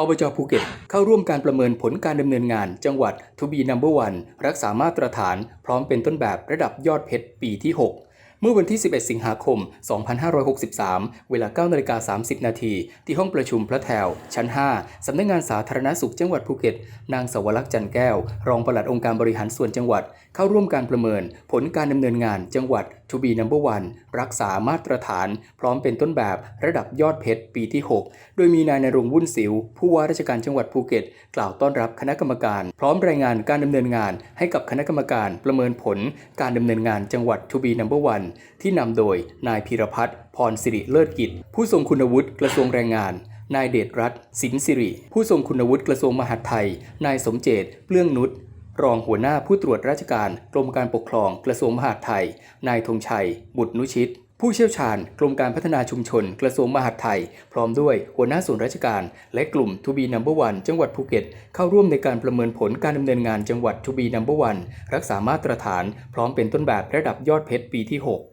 อบจภูเก็ตเข้าร่วมการประเมินผลการดำเนินงาน จังหวัดทูบีนัมเบอร์วันรักษามาตรฐาน พร้อมเป็นต้นแบบระดับยอดเพชรปีที่ 6 เมื่อวันที่ 11 สิงหาคม 2563 เวลา9นาฬิกา30 นาทีที่ห้องประชุมพระแถว ชั้น 5 สำนักงานสาธารณสุขจังหวัดภูเก็ต นางสวรักษ์จันแก้ว รองปลัดองค์การบริหารส่วนจังหวัด เข้าร่วมการประเมิน ผลการดำเนินงานจังหวัด To be number one รักษามาตรฐาน พร้อมเป็นต้นแบบระดับยอดเพชรปีที่ 6 โดยมีนายนรงวุ่นสิว ผู้ว่าราชการจังหวัดภูเก็ต กล่าวต้อนรับคณะกรรมการ พร้อมรายงานการดำเนินงานให้กับคณะกรรมการประเมินผลการดำเนินงานจังหวัด To be number one ที่นำโดยนายพีรพัฒน์พรสิริเลิศกิจ ผู้ทรงคุณวุฒิกระทรวงแรงงาน นายเดชรัตน์สินสิริ ผู้ทรงคุณวุฒิกระทรวงมหาดไทย นายสมเจตเลื่องนุชรองหัวหน้าผู้ตรวจราชการกรมการปกครองกระทรวงมหาดไทย นายธงชัย บุตรนุชิต ผู้เชี่ยวชาญกรมการพัฒนาชุมชน กระทรวงมหาดไทย พร้อมด้วยหัวหน้าส่วนราชการ และกลุ่มทูบีนัมเบอร์วันจังหวัดภูเก็ต เข้าร่วมในการประเมินผลการดำเนินงานจังหวัดทูบีนัมเบอร์วันรักษามาตรฐาน พร้อมเป็นต้นแบบระดับยอดเพชรปีที่ 6